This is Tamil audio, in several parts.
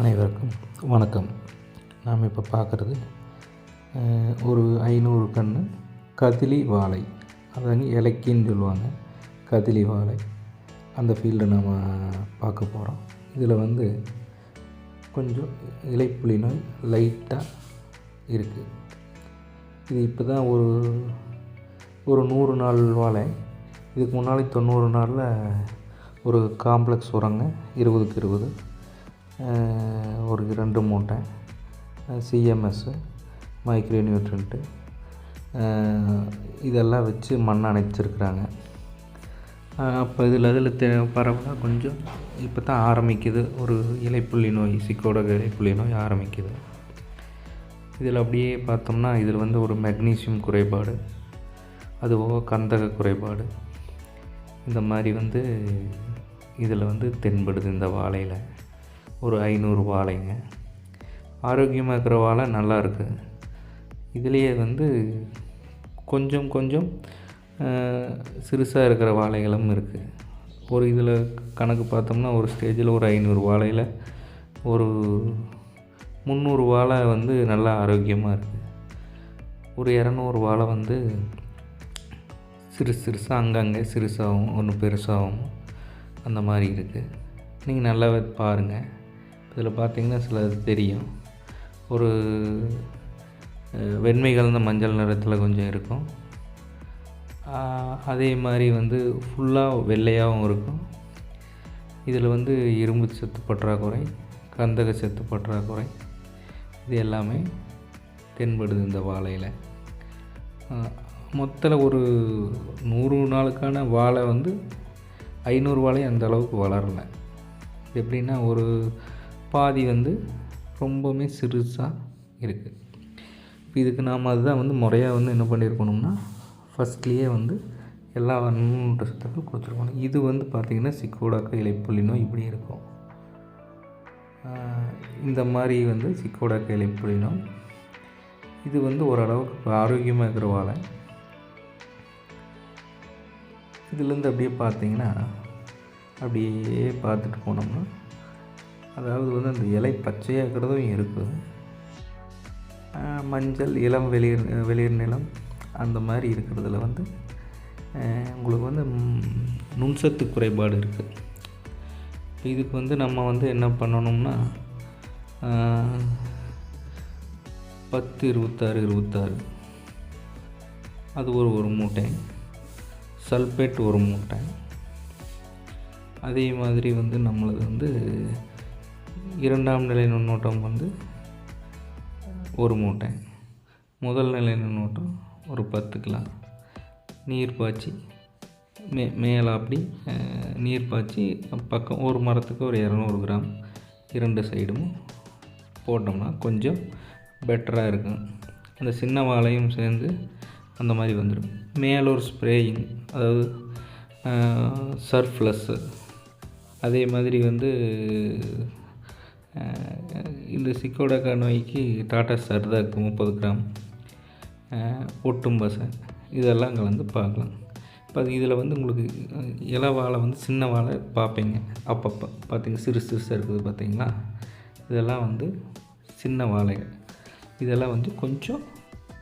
அனைவருக்கும் வணக்கம். நாம் இப்போ பார்க்குறது ஒரு ஐநூறு கன்று கதிலி வாழை. அதாங்க இலக்கின்னு சொல்லுவாங்க கதிலி வாழை. அந்த ஃபீல்டை நாம் பார்க்க போகிறோம் இதில் வந்து கொஞ்சம் இலைப்புலி நோய் லைட்டாக இருக்குது இது இப்போ தான் ஒரு ஒரு நூறு நாள் வாழை. இதுக்கு முன்னாடி தொண்ணூறு நாளில் ஒரு காம்ப்ளெக்ஸ் உரங்க இருபதுக்கு இருபது. ஒரு ரெண்டு மூட்டை சிஎம்எஸ்ஸு மைக்ரோ நியூட்ரண்ட்டு இதெல்லாம் வச்சு மண் அணைச்சிருக்கிறாங்க. அப்போ இதில் அதில் தே பரவலாக கொஞ்சம் இப்போ தான் ஆரம்பிக்குது. ஒரு இலைப்புள்ளி நோய் சிக்கோட இலைப்புள்ளி நோய் ஆரம்பிக்குது. இதில் அப்படியே பார்த்தோம்னா இதில் வந்து ஒரு மெக்னீசியம் குறைபாடு அதுபோக கந்தக குறைபாடு. இந்த மாதிரி வந்து இதில் வந்து தென்படுது இந்த வாழையில். ஒரு ஐநூறு வாழைங்க. ஆரோக்கியமாக இருக்கிற வாழை நல்லா இருக்குது இதுலேயே வந்து கொஞ்சம் கொஞ்சம் சிறுசாக இருக்கிற வாழைகளும் இருக்குது ஒரு இதில் கணக்கு பார்த்தோம்னா ஒரு ஸ்டேஜில் ஒரு ஐநூறு வாழையில் ஒரு முந்நூறு வாழை வந்து நல்லா ஆரோக்கியமாக இருக்குது ஒரு இரநூறு வாழை வந்து சிறு சிறுசாக அங்கங்கே சிறுசாகவும் ஒன்று பெருசாகவும் அந்த மாதிரி இருக்குது நீங்கள் நல்லாவே பாருங்கள் இதில் பார்த்தீங்கன்னா சில தெரியும். ஒரு வெண்மை கலந்த மஞ்சள் நிறத்தில் கொஞ்சம் இருக்கும். அதே மாதிரி வந்து ஃபுல்லாக வெள்ளையாகவும் இருக்கும். இதில் வந்து இரும்பு சத்து பற்றாக்குறை கந்தக சத்து பற்றாக்குறை இது எல்லாமே தென்படுது இந்த வாழையில். மொத்தத்தில் ஒரு நூறு நாளுக்கான வாழை வந்து ஐநூறு வாழை அந்த அளவுக்கு வளரலை. எப்படின்னா ஒரு பாதி வந்து ரொம்பவுமே சிறுசாக இருக்குது இப்போ இதுக்கு நாம் அதுதான் வந்து முறையாக வந்து என்ன பண்ணியிருக்கணும்னா ஃபஸ்ட்லேயே வந்து எல்லா நூறு சத்துக்களும் கொடுத்துருக்கணும். இது வந்து பார்த்திங்கன்னா சிக்கோடாக்க இலைப்புள்ளி நோய் இப்படி இருக்கும். இந்த மாதிரி வந்து சிக்கோடாக்க இலைப்புள்ளி நோய். இது வந்து ஓரளவுக்கு ஆரோக்கியமாக இருக்கிற வாழை இதுலேருந்து அப்படியே பார்த்தீங்கன்னா அப்படியே பார்த்துட்டு போனோம்னா அதாவது வந்து அந்த இலை பச்சையாக இருக்கிறதும் இருக்குது மஞ்சள் இளம் வெளிர் வெளிர் நிலம் அந்த மாதிரி இருக்கிறதுல வந்து உங்களுக்கு வந்து நுண்சத்து குறைபாடு இருக்குது இதுக்கு வந்து நம்ம வந்து என்ன பண்ணணும்னா பத்து இருபத்தாறு இருபத்தாறு. அது ஒரு ஒரு மூட்டை. சல்பேட் ஒரு மூட்டை. அதே மாதிரி வந்து நம்மளது வந்து இரண்டாம் நிலை நுண்ணோட்டம் வந்து ஒரு மூட்டை. முதல் நிலை நுண்ணோட்டம் ஒரு பத்து கிலோ. நீர் பாய்ச்சி மே மேலே அப்படி நீர் பாய்ச்சி பக்கம் ஒரு மரத்துக்கு ஒரு இரநூறு கிராம். இரண்டு சைடும் போட்டோம்னா கொஞ்சம் பெட்டராக இருக்கும். அந்த சின்ன வாழையும் சேர்ந்து அந்த மாதிரி வந்துடும். மேலே ஒரு ஸ்ப்ரேயிங் அதாவது சர்ஃப்ளஸ்ஸு அதே மாதிரி வந்து இந்த சிக்கோடக்கா நோய்க்கு டாட்டா சர்தாக்கு முப்பது கிராம் ஒட்டும் பசை. இதெல்லாம் கலந்து பார்க்கலாம். இப்போ இதில் வந்து உங்களுக்கு இலை வாழை வந்து சின்ன வாழை பார்ப்பீங்க. அப்பப்போ. பார்த்தீங்க சிறு சிறுசாக இருக்குது பார்த்தீங்களா? இதெல்லாம் வந்து சின்ன வாழைகள். இதெல்லாம் வந்து கொஞ்சம்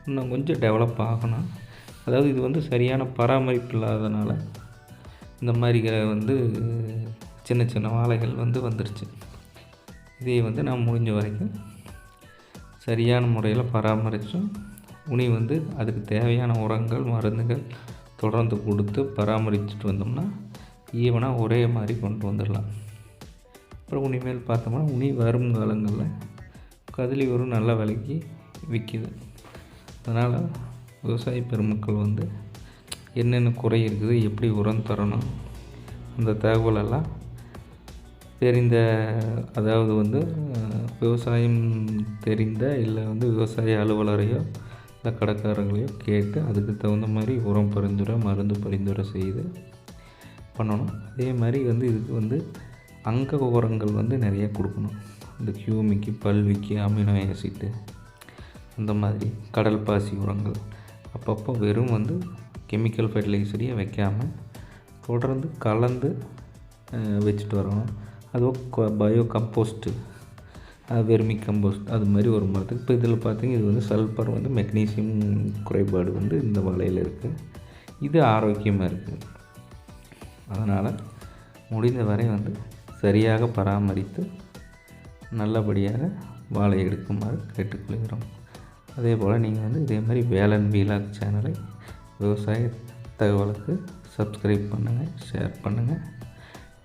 இன்னும் கொஞ்சம் டெவலப் ஆகணும். அதாவது இது வந்து சரியான பராமரிப்பு இல்லாதனால இந்த மாதிரி வந்து சின்ன சின்ன வாழைகள் வந்து வந்துருச்சு. இதை வந்து நான் முடிஞ்ச வரைக்கும் சரியான முறையில் பராமரித்தும் உனி வந்து அதுக்கு தேவையான உரங்கள் மருந்துகள் தொடர்ந்து கொடுத்து பராமரிச்சுட்டு வந்தோம்னா ஈவனாக ஒரே மாதிரி கொண்டு வந்துடலாம். அப்புறம் உனிமேல் பார்த்தோம்னா உனி வரும் காலங்களில் கதிலி ஒரு நல்ல விலைக்கு விற்கிது. அதனால் விவசாய பெருமக்கள் வந்து என்னென்ன குறை இருக்குது எப்படி உரம் தரணும் அந்த தகவலெல்லாம் தெரிந்த அதாவது வந்து விவசாயம் தெரிந்த இல்லை வந்து விவசாய அலுவலரையோ இல்லை கடைக்காரங்களையோ கேட்டு அதுக்கு தகுந்த மாதிரி உரம் பரிந்துரை மருந்து பரிந்துரை செய்து பண்ணணும். அதே மாதிரி வந்து இதுக்கு வந்து அங்க உரங்கள் வந்து நிறைய கொடுக்கணும். இந்த கியூமிக்கு பல்விக்கு அமினோ ஆசிட்டு அந்த மாதிரி கடல் பாசி உரங்கள். அப்பப்போ வெறும் வந்து கெமிக்கல் ஃபெர்டிலைசரையே வைக்காமல் தொடர்ந்து கலந்து வச்சுட்டு வரணும். அதுவும் பயோ கம்போஸ்ட்டு வெர்மி கம்போஸ்ட் அது மாதிரி ஒரு மரத்துக்கு. இப்போ இதில் பார்த்தீங்கன்னா இது வந்து சல்பர் வந்து மெக்னீசியம் குறைபாடு வந்து இந்த வாழையில் இருக்குது இது ஆரோக்கியமாக இருக்குது அதனால் முடிந்த வரை வந்து சரியாக பராமரித்து நல்லபடியாக வாழை எடுக்குமாறு கேட்டுக்கொள்கிறோம். அதே போல் நீங்கள் வந்து இதே மாதிரி வேலன் வீலாக் சேனலை விவசாய தகவலுக்கு சப்ஸ்கிரைப் பண்ணுங்கள் ஷேர் பண்ணுங்கள்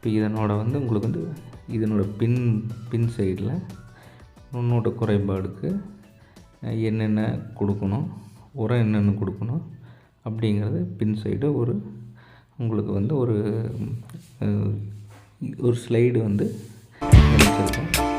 இப்போ இதனோட வந்து உங்களுக்கு வந்து இதனோட பின் பின் சைடில் நுண்ணோட்ட குறைபாடுக்கு என்னென்ன கொடுக்கணும் உரம் என்னென்ன கொடுக்கணும் அப்படிங்கிறது பின் சைடு ஒரு உங்களுக்கு வந்து ஒரு ஒரு ஸ்லைடு வந்து வச்சுருக்கோம்